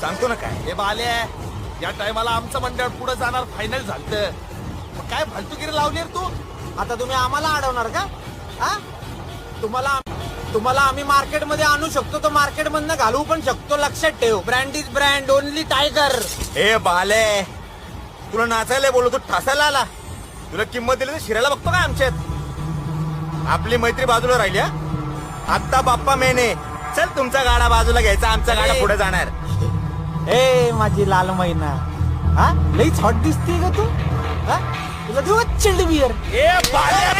सांगतो ना काय? हे बाले या टायमाला आमचं मंडळ पुढे जाणार फायनल झालत. काय फालतुगिरी लावली तू? आता तुम्ही आम्हाला अडवणार का? हा? तुम्हाला तुम्हाला आम्ही मार्केटमध्ये आणू शकतो तो मार्केट मधनं घालवू पण शकतो. लक्षात ठेव. Brand is brand only tiger ए बाले तुला नाचायला बोललो तू ठासायला आला. तुला किंमत दिली तर शिरायला बघतो का आमच्यात? आपली मैत्री बाजूला राहिली हा? आत्ता बाप्पा मेने चल तुमचा गाडा बाजूला घ्यायचा आमचा गाडा पुढे जाणार. ए माझी लाल मैना. हा? लईच हॉट दिसते का तू. हा? तुला देऊ चिल्ड बियर ए बाले,